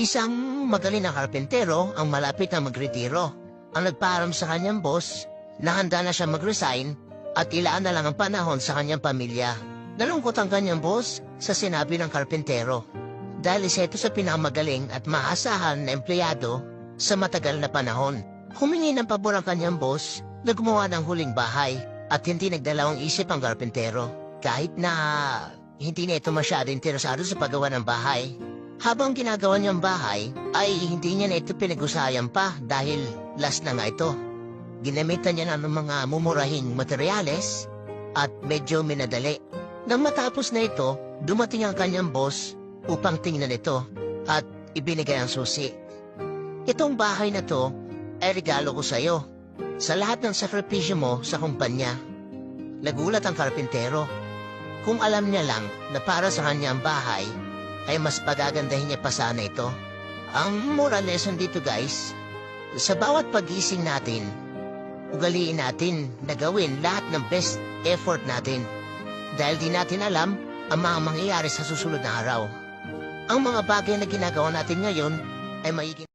Isang magaling na karpentero ang malapit na magretiro. Ang nagpaaram sa kanyang boss na handa na siya mag-resign at ilaan na lang ang panahon sa kanyang pamilya. Nalungkot ang kanyang boss sa sinabi ng karpentero dahil isa ito sa pinakamagaling at maasahan na empleyado sa matagal na panahon. Humingi ng pabor ang kanyang boss na gumawa ng huling bahay at hindi nagdalawang isip ang karpentero kahit na hindi na ito masyado interesado sa paggawa ng bahay. Habang ginagawa niyang bahay, ay hindi niya na ito pinag-usayan pa dahil last na nga ito. Ginamitan niya na ng mga mumurahing materyales at medyo minadali. Nang matapos na ito, dumating ang kanyang boss upang tingnan ito at ibinigay ang susi. Itong bahay na to ay regalo ko sa iyo sa lahat ng sakripisyo mo sa kumpanya. Nagulat ang karpintero. Kung alam niya lang na para sa kanya ang bahay, ay mas pagagandahin niya pa sana ito. Ang moral lesson dito guys, sa bawat pagising natin, ugaliin natin na gawin lahat ng best effort natin. Dahil di natin alam ang mga mangyayari sa susunod na araw. Ang mga bagay na ginagawa natin ngayon ay magiging